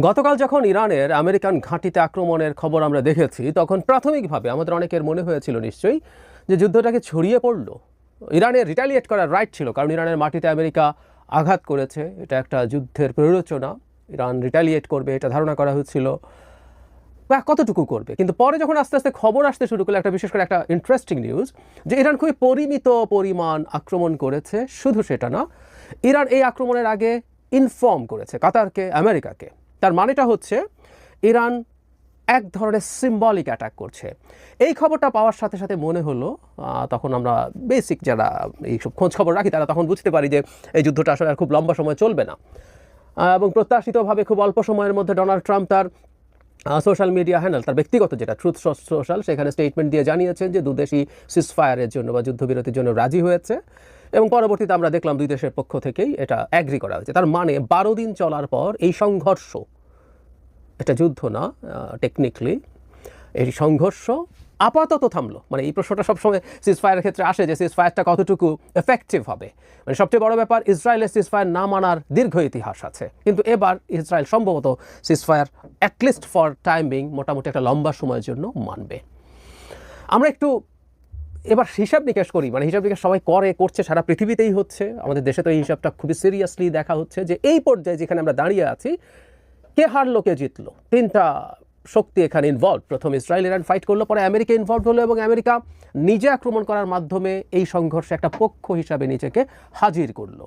গতকাল যখন ইরানের আমেরিকান ঘাঁটিতে আক্রমণের খবর আমরা দেখেছি, তখন প্রাথমিকভাবে আমাদের অনেকের মনে হয়েছিল নিশ্চয়ই যে যুদ্ধটাকে ছড়িয়ে পড়ল। ইরানের রিটালিয়েট করার রাইট ছিল, কারণ ইরানের মাটিতে আমেরিকা আঘাত করেছে। এটা একটা যুদ্ধের প্ররোচনা। ইরান রিটালিয়েট করবে, এটা ধারণা করা হচ্ছিল। বা কতটুকু করবে? কিন্তু পরে যখন আস্তে আস্তে খবর আসতে শুরু করল, একটা বিশেষ করে একটা ইন্টারেস্টিং নিউজ যে ইরান খুবই পরিমিত পরিমাণ আক্রমণ করেছে। শুধু সেটা না, ইরান এই আক্রমণের আগে ইনফর্ম করেছে কাতারকে, আমেরিকাকে। তার মানেটা হচ্ছে ইরান এক ধরনের সিম্বলিক অ্যাটাক করছে। এই খবরটা পাওয়ার সাথে সাথে মনে হলো তখন আমরা বেসিক যারা এইসব খোঁজ খবর রাখি, তারা তখন বুঝতে পারি যে এই যুদ্ধটা আসলে আর খুব লম্বা সময় চলবে না। এবং প্রত্যাশিতভাবে খুব অল্প সময়ের মধ্যে ডোনাল্ড ট্রাম্প তার সোশ্যাল মিডিয়া হ্যান্ডেল, তার ব্যক্তিগত যেটা ট্রুথ সোশ্যাল সেখানে স্টেটমেন্ট দিয়ে জানিয়েছেন যে দুদেশই সিসফায়ারের জন্য বা যুদ্ধবিরতির জন্য রাজি হয়েছে। এবং পরবর্তীতে আমরা দেখলাম দুই দেশের পক্ষ থেকেই এটা অ্যাগ্রি করা হয়েছে। তার মানে বারো দিন চলার পর এই সংঘর্ষ এটা যুদ্ধ না টেকনিক্যালি এই সংঘর্ষ আপাতত থামলো। মানে এই প্রশ্নটা সবসময় সিজফায়ারের ক্ষেত্রে আসে যে সিজফায়ারটা কতটুকু এফেক্টিভ হবে। মানে সবচেয়ে বড় ব্যাপার, ইসরায়েলের সিজফায়ার না মানার দীর্ঘ ইতিহাস আছে। কিন্তু এবার ইসরায়েল সম্ভবত সিজফায়ার অ্যাটলিস্ট ফর টাইমিং মোটামুটি একটা লম্বা সময়ের জন্য মানবে। আমরা একটু এবার হিসাব নিকাশ করি। মানে হিসাব নিকাশ সবাই করে, করছে, সারা পৃথিবীতেই হচ্ছে। আমাদের দেশে তো এই হিসাবটা খুবই সিরিয়াসলি দেখা হচ্ছে যে এই পর্যায়ে যেখানে আমরা দাঁড়িয়ে আছি কে হারলো, কে জিতলো? তিনটা শক্তি এখানে ইনভলভ প্রথম ইসরায়েল ইরান ফাইট করল, পরে আমেরিকা ইনভলভ হলো এবং আমেরিকা নিজে আক্রমণ করার মাধ্যমে এই সংঘর্ষে একটা পক্ষ হিসাবে নিজেকে হাজির করল।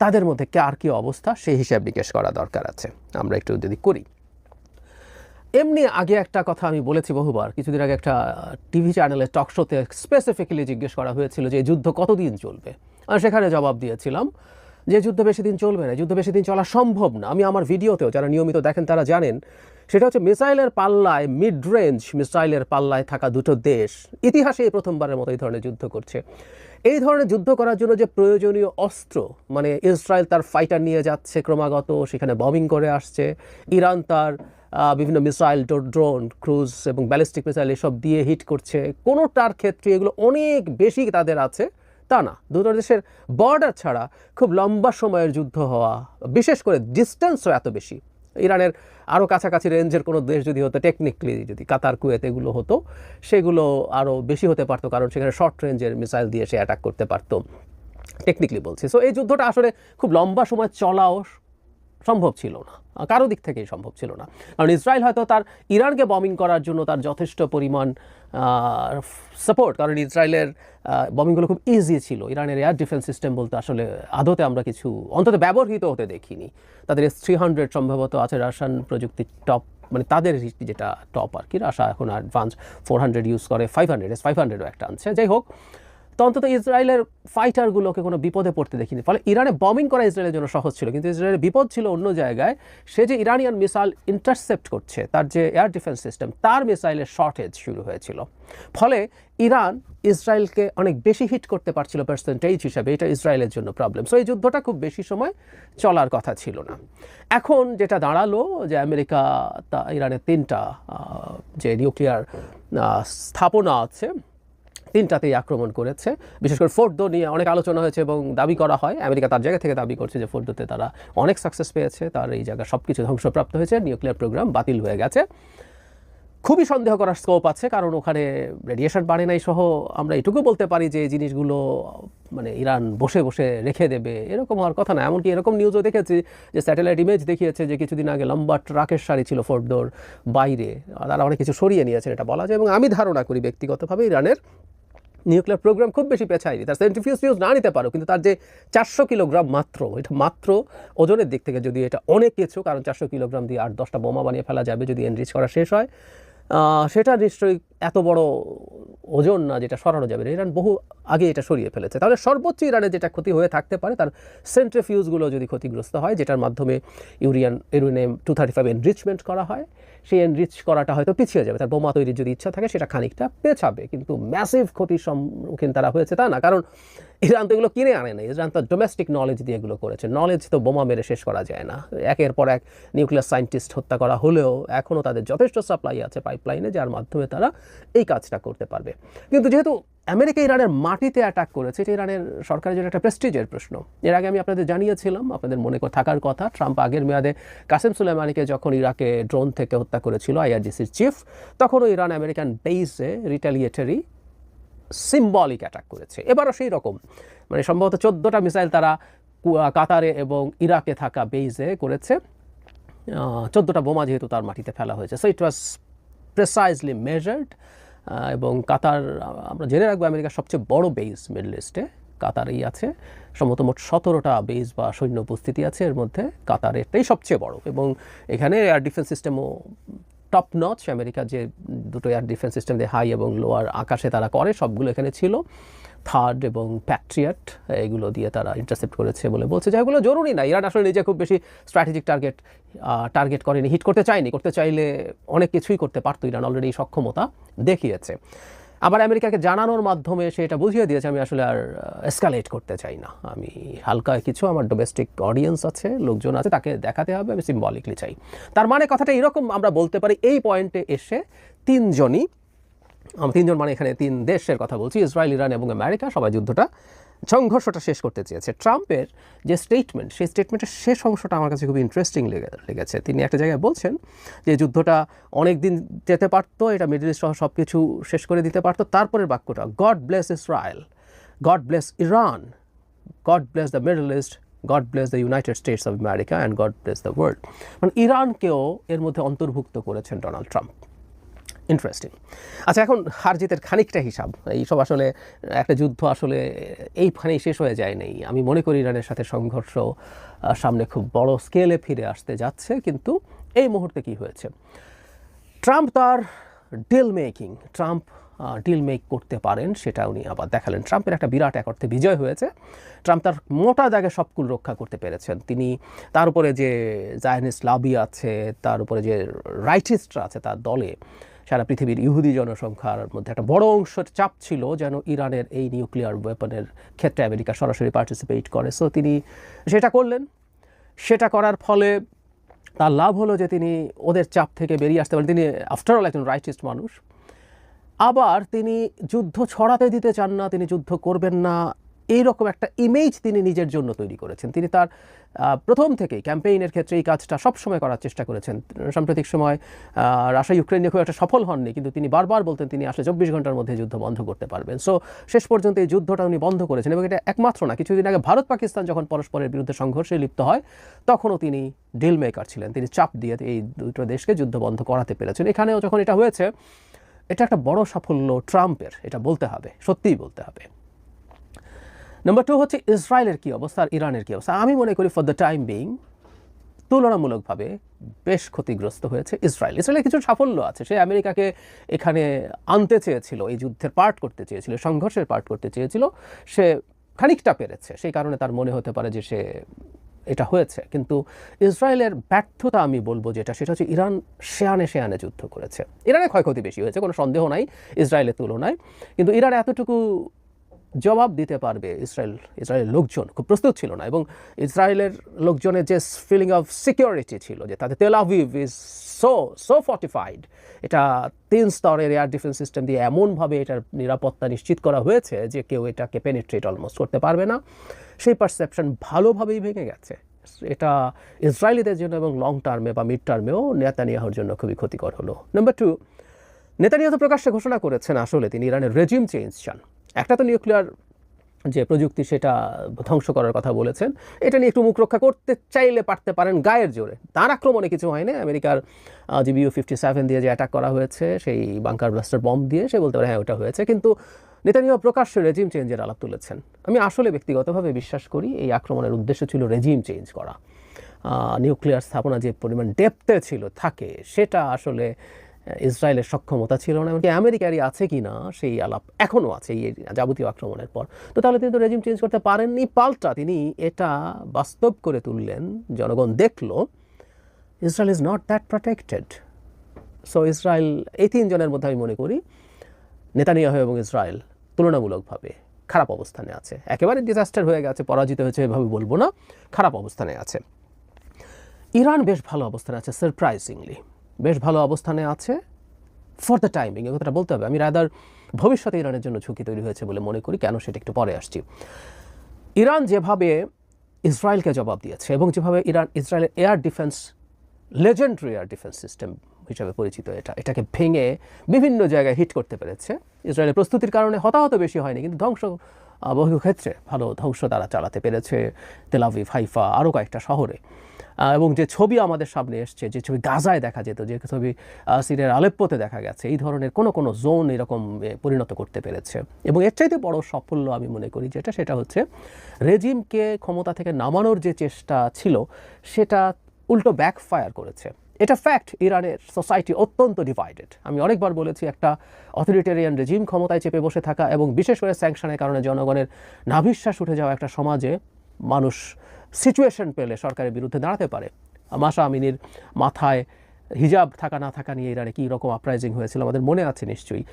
তাদের মধ্যে কে আর কি অবস্থা, সেই হিসাব নিকেশ করা দরকার আছে। আমরা একটু যদি করি। এমনি আগে একটা কথা আমি বলেছি বহুবার, কিছুদিন আগে একটা টিভি চ্যানেলে টক শোতে স্পেসিফিক্যালি জিজ্ঞেস করা হয়েছিল যে যুদ্ধ কতদিন চলবে? আমি সেখানে জবাব দিয়েছিলাম যে যুদ্ধ বেশি দিন চলবে না, যুদ্ধ বেশি দিন চলা সম্ভব না। আমি আমার ভিডিওতেও যারা নিয়মিত দেখেন তারা জানেন, সেটা হচ্ছে মিসাইলের পাল্লায় মিড রেঞ্জ মিসাইলের পাল্লায় থাকা দুটো দেশ ইতিহাসে এই প্রথমবারের মতো এই ধরনের যুদ্ধ করছে। এই ধরনের যুদ্ধ করার জন্য যে প্রয়োজনীয় অস্ত্র মানে ইসরায়েল তার ফাইটার নিয়ে যাচ্ছে ক্রমাগত, সেখানে বমিং করে আসছে, ইরান তার বিভিন্ন মিসাইল ড্রোন ক্রুজ এবং ব্যালিস্টিক মিসাইল এসব দিয়ে হিট করছে। কোনোটার ক্ষেত্রে এগুলো অনেক বেশি তাদের আছে। তা না দুটো দেশের বর্ডার ছাড়া খুব লম্বা সময়ের যুদ্ধ হওয়া, বিশেষ করে ডিস্টেন্সও এত বেশি। ইরানের আরও কাছাকাছি রেঞ্জের কোনো দেশ যদি হতো টেকনিক্যালি যদি কাতার, কুয়েত এগুলো হতো, সেগুলো আরও বেশি হতে পারতো, কারণ সেখানে শর্ট রেঞ্জের মিসাইল দিয়ে সে অ্যাটাক করতে পারতো। টেকনিক্যালি বলছি। সো এই যুদ্ধটা আসলে খুব লম্বা সময় চলাও সম্ভব ছিল না। কারও দিক থেকেই সম্ভব ছিল না। কারণ ইসরায়েল হয়তো তার ইরানকে বমিং করার জন্য তার যথেষ্ট পরিমাণ সাপোর্ট কারণ ইসরায়েলের বমিংগুলো খুব ইজি ছিল। ইরানের এয়ার ডিফেন্স সিস্টেম বলতে আসলে আদতে আমরা কিছু অন্তত ব্যবহৃত হতে দেখিনি। তাদের এস থ্রি হান্ড্রেড সম্ভবত আছে রাশিয়ান প্রযুক্তির টপ মানে তাদের যেটা টপ আর কি। রাশা এখন অ্যাডভান্স ফোর হান্ড্রেড ইউজ করে ফাইভ হান্ড্রেড এস ফাইভ হান্ড্রেডও একটা আনছে। যাই হোক তো অন্তত ইসরায়েলের ফাইটারগুলোকে কোনো বিপদে পড়তে দেখিনি। ফলে ইরানে বমিং করা ইসরায়েলের জন্য সহজ ছিল, কিন্তু ইসরায়েলের বিপদ ছিল অন্য জায়গায়। সে যে ইরানিয়ান মিসাইল ইন্টারসেপ্ট করছে, তার যে এয়ার ডিফেন্স সিস্টেম তার মিসাইলের শর্টেজ শুরু হয়েছিল। ফলে ইরান ইসরায়েলকে অনেক বেশি হিট করতে পারছিল পার্সেন্টেজ হিসাবে, এটা ইসরায়েলের জন্য প্রবলেম সো এই যুদ্ধটা খুব বেশি সময় চলার কথা ছিল না। এখন যেটা দাঁড়াল, যে আমেরিকা, তা ইরানের তিনটা যে নিউক্লিয়ার স্থাপনা আছে তিনটাতেই আক্রমণ করেছে। বিশেষ করে ফোর্ডো নিয়ে অনেক আলোচনা হয়েছে এবং দাবি করা হয়, আমেরিকা তার জায়গা থেকে দাবি করছে যে ফোর্ডোতে তারা অনেক সাকসেস পেয়েছে, তার এই জায়গা সব কিছু ধ্বংসপ্রাপ্ত হয়েছে নিউক্লিয়ার প্রোগ্রাম বাতিল হয়ে গেছে। খুবই সন্দেহ করার স্কোপ আছে, কারণ ওখানে রেডিয়েশন বাড়ে নাই সহ, আমরা এটুকু বলতে পারি যে জিনিসগুলো মানে ইরান বসে বসে রেখে দেবে, এরকম হওয়ার কথা না। এমনকি এরকম নিউজও দেখেছি যে স্যাটেলাইট ইমেজ দেখিয়েছে যে কিছুদিন আগে লম্বা ট্রাকের শাড়ি ছিল ফোর্ডোর বাইরে, তারা অনেক কিছু সরিয়ে নিয়েছেন, এটা বলা যায়। এবং আমি ধারণা করি ব্যক্তিগতভাবে ইরানের নিউক্লিয়ার প্রোগ্রাম খুব বেশি পেছায়নি। তার সেন্ট্রিফিউজ ফিউজ না নিতে পারো, কিন্তু তার যে চারশো কিলোগ্রাম মাত্র, এটা মাত্র ওজনের দিক থেকে যদি এটা অনেক কিছু, কারণ চারশো কিলোগ্রাম দিয়ে আট দশটা বোমা বানিয়ে ফেলা যাবে যদি এনরিচ করা শেষ হয়। সেটা নিশ্চয়ই এত বড় ওজন না যেটা সরানো যাবে না। ইরান বহু আগে এটা সরিয়ে ফেলেছে। তাহলে সর্বোচ্চ ইরানে যেটা ক্ষতি হয়ে থাকতে পারে, তার সেন্ট্রিফিউজগুলো যদি ক্ষতিগ্রস্ত হয়, যেটার মাধ্যমে ইউরিয়ান, uranium two thirty five enrichment করা হয়, সেই এনরিচ করাটা হয়তো পিছিয়ে যাবে। তার বোমা তৈরির যদি ইচ্ছা থাকে, সেটা খানিকটা পেছাবে। কিন্তু ম্যাসিভ ক্ষতির সম্মুখীন তারা হয়েছে তা না। কারণ ইরান তো এগুলো কিনে আনে না ইরান তো ডোমেস্টিক নলেজ দিয়ে এগুলো করেছে। নলেজ তো বোমা মেরে শেষ করা যায় না। একের পর এক নিউক্লিয়ার সায়েন্টিস্ট হত্যা করা হলেও এখনও তাদের যথেষ্ট সাপ্লাই আছে পাইপলাইনে যার মাধ্যমে তারা এই কাজটা করতে পারবে। কিন্তু যেহেতু আমেরিকা ইরানের মাটিতে অ্যাটাক করেছে, এটা ইরানের সরকারের জন্য একটা প্রেস্টিজের প্রশ্ন। এর আগে আমি আপনাদের জানিয়েছিলাম, আপনাদের মনে করে থাকার কথা, ট্রাম্প আগের মেয়াদে কাসেম সুলেমানিকে যখন ইরাকে ড্রোন থেকে হত্যা করেছিল আইআরজিসির চিফ তখনও ইরান আমেরিকান বেইসে রিটালিয়েটারি সিম্বলিক অ্যাটাক করেছে। এবারও সেই রকম। মানে সম্ভবত চোদ্দোটা মিসাইল তারা কাতারে এবং ইরাকে থাকা বেইজে করেছে। চোদ্দোটা বোমা যেহেতু তার মাটিতে ফেলা হয়েছে। So it was precisely measured এবং কাতার আমরা জেনে রাখব আমেরিকার সবচেয়ে বড় বেইজ মিডল ইস্টে কাতারেই আছে। সম্ভবত মোট সতেরোটা বেইজ বা সৈন্য উপস্থিতি আছে। এর মধ্যে কাতারেরটাই সবচেয়ে বড়। এবং এখানে এয়ার ডিফেন্স সিস্টেমও টপ নচ আমেরিকা যে দুটো এয়ার ডিফেন্স সিস্টেম দিয়ে হাই এবং লোয়ার আকাশে তারা করে, সবগুলো এখানে ছিল। থার্ড এবং প্যাট্রিয়াট এগুলো দিয়ে তারা ইন্টারসেপ্ট করেছে বলে বলছে যেগুলো জরুরি না। ইরান আসলে নিজে খুব বেশি স্ট্র্যাটেজিক টার্গেট টার্গেট করেনি হিট করতে চায়নি, করতে চাইলে অনেক কিছুই করতে পারতো ইরান অলরেডি সক্ষমতা দেখিয়েছে। আবার আমেরিকাকে জানানোর মাধ্যমে সে এটা বুঝিয়ে দিয়েছে, আমি আসলে আর এসকালেট করতে চাই না। আমি হালকা কিছু, আমার ডোমেস্টিক অডিয়েন্স আছে, লোকজন আছে, তাকে দেখাতে হবে, আমি সিম্বলিকলি চাই। তার মানে কথাটা এরকম আমরা বলতে পারি, এই পয়েন্টে এসে তিনজনই তিনজন মানে এখানে তিন দেশের কথা বলছি, ইসরায়েল, ইরান এবং আমেরিকা, সবাই যুদ্ধটা সংঘর্ষটা শেষ করতে চেয়েছে। ট্রাম্পের যে স্টেটমেন্ট সেই স্টেটমেন্টের শেষ অংশটা আমার কাছে খুব ইন্টারেস্টিং লেগেছে। তিনি একটা জায়গায় বলছেন যে যুদ্ধটা অনেক দিন যেতে পারতো, এটা মিডল ইস্ট সব কিছু শেষ করে দিতে পারতো। তারপরের বাক্যটা God bless Israel God bless Iran God bless the Middle East God bless the United States of America and God bless the world মানে ইরানকেও এর মধ্যে অন্তর্ভুক্ত করেছেন ডোনাল্ড ট্রাম্প। ইন্টারেস্টিং আচ্ছা এখন হার জিতের খানিকটা হিসাব। এইসব আসলে, একটা যুদ্ধ আসলে এইখানেই শেষ হয়ে যায় নাই আমি মনে করি ইরানের সাথে সংঘর্ষ সামনে খুব বড় স্কেলে ফিরে আসতে যাচ্ছে, কিন্তু এই মুহূর্তে কি হয়েছে? ট্রাম্প তার deal making Trump deal make করতে পারেন, সেটা উনি আবার দেখালেন। ট্রাম্পের একটা বিরাট এক অর্থে বিজয় হয়েছে। ট্রাম্প তার মোটা দাগে সবকুল রক্ষা করতে পেরেছেন। তিনি তার উপরে যে জায়নিস লাবি আছে, তার উপরে যে রাইটিস্টরা আছে, তার দলে সারা পৃথিবীর ইহুদি জনসংখ্যার মধ্যে একটা বড় অংশের চাপ ছিল যেন ইরানের এই নিউক্লিয়ার ওয়েপনের ক্ষেত্রে আমেরিকা সরাসরি পার্টিসিপেট করে। সো তিনি সেটা করলেন। সেটা করার ফলে তার লাভ হলো যে তিনি ওদের চাপ থেকে বেরিয়ে আসতে পারেন। তিনি আফটারঅল একজন রাইটিস্ট মানুষ। আবার তিনি যুদ্ধ ছড়াতে দিতে চান না, তিনি যুদ্ধ করবেন না। এইরকম একটা ইমেজ তিনি নিজের জন্য তৈরি করেছেন। তিনি তার প্রথম থেকেই ক্যাম্পেইনের ক্ষেত্রে এই কাজটা সবসময় করার চেষ্টা করেছেন। সাম্প্রতিক সময় রাশিয়া ইউক্রেন নিয়ে খুব একটা সফল হননি, কিন্তু তিনি বারবার বলতেন তিনি আসলে চব্বিশ ঘণ্টার মধ্যে যুদ্ধ বন্ধ করতে পারবেন। সো শেষ পর্যন্ত এই যুদ্ধটা উনি বন্ধ করেছেন এবং এটা একমাত্র না, কিছুদিন আগে ভারত পাকিস্তান যখন পরস্পরের বিরুদ্ধে সংঘর্ষে লিপ্ত হয়, তখনও তিনি ডিল মেকার ছিলেন। তিনি চাপ দিয়ে এই দুটো দেশকে যুদ্ধ বন্ধ করাতে পেরেছেন। এখানেও যখন এটা হয়েছে, এটা একটা বড় সাফল্য ট্রাম্পের, এটা বলতে হবে, সত্যিই বলতে হবে। নাম্বার টু হচ্ছে ইসরায়েলের কী অবস্থা আর ইরানের কী অবস্থা? আমি মনে করি ফর দ্য টাইম বিং তুলনামূলকভাবে বেশ ক্ষতিগ্রস্ত হয়েছে ইসরায়েল। ইসরায়েলের কিছু সাফল্য আছে। সে আমেরিকাকে এখানে আনতে চেয়েছিল, এই যুদ্ধের পার্ট করতে চেয়েছিল, সংঘর্ষের পার্ট করতে চেয়েছিল। সে খানিকটা পেরেছে। সেই কারণে তার মনে হতে পারে যে সে এটা হয়েছে। কিন্তু ইসরায়েলের ব্যর্থতা আমি বলব যেটা, সেটা হচ্ছে ইরান শেয়ানে শেয়ানে যুদ্ধ করেছে। ইরানে ক্ষয়ক্ষতি বেশি হয়েছে, কোনো সন্দেহ নাই, ইসরায়েলের তুলনায়। কিন্তু ইরান এতটুকু জবাব দিতে পারবে ইসরায়েল, ইসরায়েলের লোকজন। খুব প্রস্তুত ছিল না এবং ইসরায়েলের লোকজনের যে ফিলিং অফ সিকিউরিটি ছিল, যে তাদের Tel Aviv is so so fortified এটা তিন স্তরের এয়ার ডিফেন্স সিস্টেম দিয়ে এমনভাবে এটার নিরাপত্তা নিশ্চিত করা হয়েছে যে কেউ এটাকে পেনিট্রেট অলমোস্ট করতে পারবে না। সেই পারসেপশন ভালোভাবেই ভেঙে গেছে। এটা ইসরায়েলিদের জন্য এবং লং টার্মে বা মিড টার্মেও নেতানিয়াহুর জন্য খুবই ক্ষতিকর হলো। নাম্বার টু নেতানিয়াহু তো প্রকাশ্যে ঘোষণা করেছেন আসলে তিনি ইরানের রেজিম চেঞ্জ চান। একটা তো নিউক্লিয়ার যে প্রযুক্তি সেটা ধ্বংস করার কথা বলেছেন, এটা নিয়ে একটু মুখ রক্ষা করতে চাইলে পারতে পারেন গায়ের জোরে। তার আক্রমণে কিছু হয়নি। আমেরিকার যে বিউ ফিফটি সেভেন দিয়ে যে অ্যাটাক করা হয়েছে, সেই বাংকার ব্লাস্টার বম দিয়ে সে বলতে পারে হ্যাঁ ওটা হয়েছে। কিন্তু নেতানিয়াহু প্রকাশ্যে রেজিম চেঞ্জের আলাপ তুলেছেন। আমি আসলে ব্যক্তিগতভাবে বিশ্বাস করি এই আক্রমণের উদ্দেশ্য ছিল রেজিম চেঞ্জ করা। নিউক্লিয়ার স্থাপনা যে পরিমাণ ডেপতে ছিল থাকে, সেটা আসলে ইসরায়েলের সক্ষমতা ছিল না, এমনকি আমেরিকারই আছে কি না, সেই আলাপ এখনও আছে এই যাবতীয় আক্রমণের পর। তো তাহলে তিনি তো রেজিম চেঞ্জ করতে পারেননি, পাল্টা তিনি এটা বাস্তব করে তুললেন, জনগণ দেখল Israel is not that protected so Israel এই তিনজনের মধ্যে আমি মনে করি, নেতানিয়াহু এবং ইসরায়েল তুলনামূলকভাবে খারাপ অবস্থানে আছে। একেবারে ডিজাস্টার হয়ে গেছে, পরাজিত হয়েছে, এভাবে বলব না, খারাপ অবস্থানে আছে। ইরান বেশ ভালো অবস্থানে আছে সারপ্রাইজিংলি বেশ ভালো অবস্থানে আছে। ফর দ্য টাইমিং এ কথাটা বলতে হবে। আমি রাদার ভবিষ্যতে ইরানের জন্য ঝুঁকি তৈরি হয়েছে বলে মনে করি, কেন সেটা একটু পরে আসছি। ইরান যেভাবে ইসরায়েলকে জবাব দিয়েছে এবং যেভাবে ইরান, ইসরায়েলের air defence legendary air defence system হিসাবে পরিচিত এটা, এটাকে ভেঙে বিভিন্ন জায়গায় হিট করতে পেরেছে। ইসরায়েলের প্রস্তুতির কারণে হতাহত বেশি হয়নি, কিন্তু ধ্বংস বহু ক্ষেত্রে ভালো ধ্বংস তারা চালাতে পেরেছে। তেলাভিভ হাইফা আরও কয়েকটা শহরে। এবং যে ছবি আমাদের সামনে এসছে, যে ছবি গাজায় দেখা যেত, যে ছবি সিরিয়ার আলেপ্পোতে দেখা গেছে, এই ধরনের কোনো কোনো জোন এরকম পরিণত করতে পেরেছে। এবং এর চাইতে বড় সাফল্য আমি মনে করি যেটা, সেটা হচ্ছে রেজিমকে ক্ষমতা থেকে নামানোর যে চেষ্টা ছিল, সেটা উল্টো ব্যাকফায়ার করেছে। এটা ফ্যাক্ট ইরানের সোসাইটি অত্যন্ত ডিভাইডেড আমি অনেকবার বলেছি, একটা অথরিটেরিয়ান রেজিম ক্ষমতায় চেপে বসে থাকা এবং বিশেষ করে স্যাংশনের কারণে জনগণের নাভিশ্বাস উঠে যাওয়া একটা সমাজে মানুষ সিচুয়েশন পেলে সরকারের বিরুদ্ধে দাঁড়াতে পারে। মাসা আমিনীর মাথায় হিজাব থাকা না থাকা নিয়ে ইরানে কী রকম আপরাইজিং হয়েছিল আমাদের মনে আছে নিশ্চয়ই।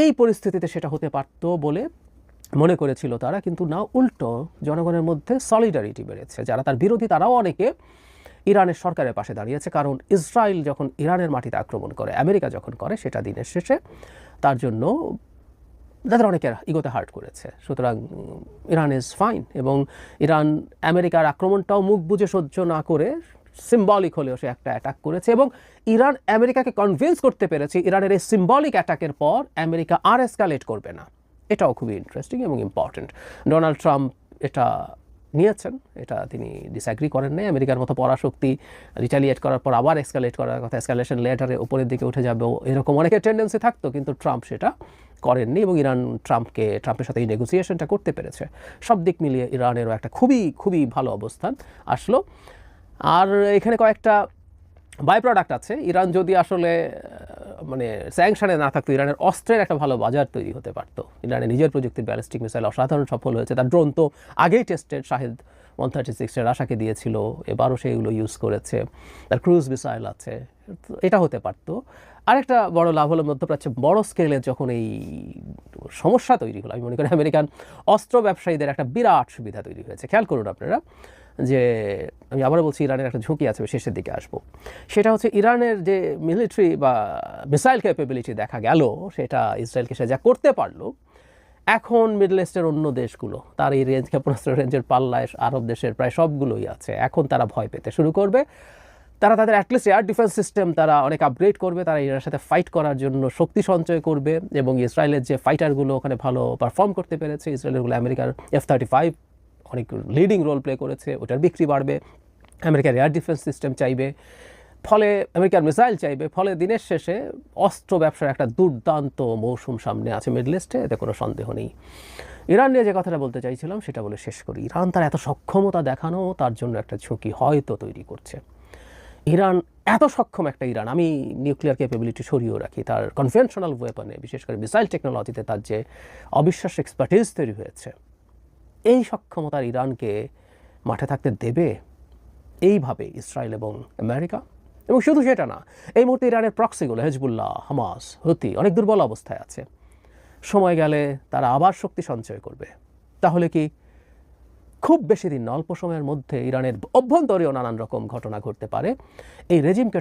এই পরিস্থিতিতে সেটা হতে পারত বলে মনে করেছিল তারা, কিন্তু না, উল্টো জনগণের মধ্যে সলিডারিটি বেড়েছে। যারা তার বিরোধী, তারাও অনেকে ইরানের সরকারের পাশে দাঁড়িয়েছে। কারণ ইসরায়েল যখন ইরানের মাটিতে আক্রমণ করে, আমেরিকা যখন করে, সেটা দিনের শেষে, তার জন্য তাদের অনেকের ইগোতে হার্ট করেছে। সুতরাং ইরান ইজ ফাইন এবং ইরান আমেরিকার আক্রমণটাও মুখ বুঝে সহ্য না করে সিম্বলিক হলেও সে একটা অ্যাটাক করেছে এবং ইরান আমেরিকাকে কনভিন্স করতে পেরেছে। ইরানের এই সিম্বলিক অ্যাটাকের পর আমেরিকা আর এসকালেট করবে না। এটাও খুবই ইন্টারেস্টিং এবং ইম্পর্ট্যান্ট ডোনাল্ড ট্রাম্প এটা নিয়েছেন, এটা তিনি ডিসঅ্যাগ্রি করেন নাই। আমেরিকার মতো পরাশক্তি রিটালিয়েট করার পর আবার এক্সকালেট করার কথা এক্সকালেশন লেটারে উপরের দিকে উঠে যাবে। এরকম অনেকের টেন্ডেন্সি থাকতো, কিন্তু ট্রাম্প সেটা করেননি এবং ইরান ট্রাম্পকে, ট্রাম্পের সাথে এই নেগোসিয়েশনটা করতে পেরেছে। সব দিক মিলিয়ে ইরানেরও একটা খুবই খুবই ভালো অবস্থান আসলো। আর এখানে কয়েকটা বাই প্রোডাক্ট আছে। ইরান যদি আসলে মানে স্যাংশনে না থাকতো, ইরানের অস্ত্রের একটা ভালো বাজার তৈরি হতে পারতো। ইরানের নিজের প্রযুক্তির ব্যালিস্টিক মিসাইল অসাধারণ সফল হয়েছে। তার ড্রোন তো আগেই টেস্টেড শাহিদ ওয়ান থার্টি সিক্সের আশাকে দিয়েছিল, এবারও সেগুলো ইউজ করেছে। তার ক্রুজ মিসাইল আছে। এটা হতে পারতো। আরেকটা বড় লাভ হলো, মধ্যপ্রাচ্যে বড় স্কেলে যখন এই সমস্যা তৈরি হলো, আমি মনে করি আমেরিকান অস্ত্র ব্যবসায়ীদের একটা বিরাট সুবিধা তৈরি হয়েছে। খেয়াল করুন আপনারা যে আমি আবার বলছি ইরানের একটা ঝুঁকি আছে শেষের দিকে আসব। সেটা হচ্ছে ইরানের যে মিলিটারি বা মিসাইল ক্যাপেবিলিটি দেখা গেল, সেটা ইসরায়েলকে সে যা করতে পারল, এখন মিডল ইস্টের অন্য দেশগুলো, তার এই রেঞ্জ ক্ষেপণাস্ত্র রেঞ্জের পাল্লায় আরব দেশের প্রায় সবগুলোই আছে। এখন তারা ভয় পেতে শুরু করবে। তারা তাদের অ্যাটলিস্ট এয়ার ডিফেন্স সিস্টেম তারা অনেক আপগ্রেড করবে, তারা ইরানের সাথে ফাইট করার জন্য শক্তি সঞ্চয় করবে এবং ইসরায়েলের যে ফাইটারগুলো ওখানে ভালো পারফর্ম করতে পেরেছে ইসরায়েলেরগুলো আমেরিকার এফ থার্টি ফাইভ অনেক লিডিং রোল প্লে করেছে, ওটার বিক্রি বাড়বে, আমেরিকার এয়ার ডিফেন্স সিস্টেম চাইবে, ফলে আমেরিকার মিসাইল চাইবে, ফলে দিনের শেষে অস্ত্র ব্যবসার একটা দুর্দান্ত মৌসুম সামনে আছে মিডল ইস্টে এতে কোনো সন্দেহ নেই। ইরান নিয়ে যে কথাটা বলতে চাইছিলাম, সেটা বলে শেষ করি। ইরান তার এত সক্ষমতা দেখানো, তার জন্য একটা ঝুঁকি হয়তো তৈরি করছে। ইরান এত সক্ষম একটা ইরান, আমি নিউক্লিয়ার ক্যাপেবিলিটি সরিয়েও রাখি, তার কনভেনশনাল ওয়েপনে বিশেষ করে মিসাইল টেকনোলজিতে তার যে অবিশ্বাস্য এক্সপার্টিস তৈরি হয়েছে। এই সক্ষমতার ইরানকে মাঠে থাকতে দেবে এইভাবে ইসরায়েল এবং আমেরিকা? এবং শুধু সেটা না, এই মুহূর্তে ইরানের প্রক্সিগুলো হেজবুল্লাহ হামাস হুতি অনেক দুর্বল অবস্থায় আছে। সময় গেলে তারা আবার শক্তি সঞ্চয় করবে। তাহলে কি খুব বেশি দিন, অল্প সময়ের মধ্যে ইরানের অভ্যন্তরীয় নানান রকম ঘটনা ঘটতে পারে? এই রেজিমকে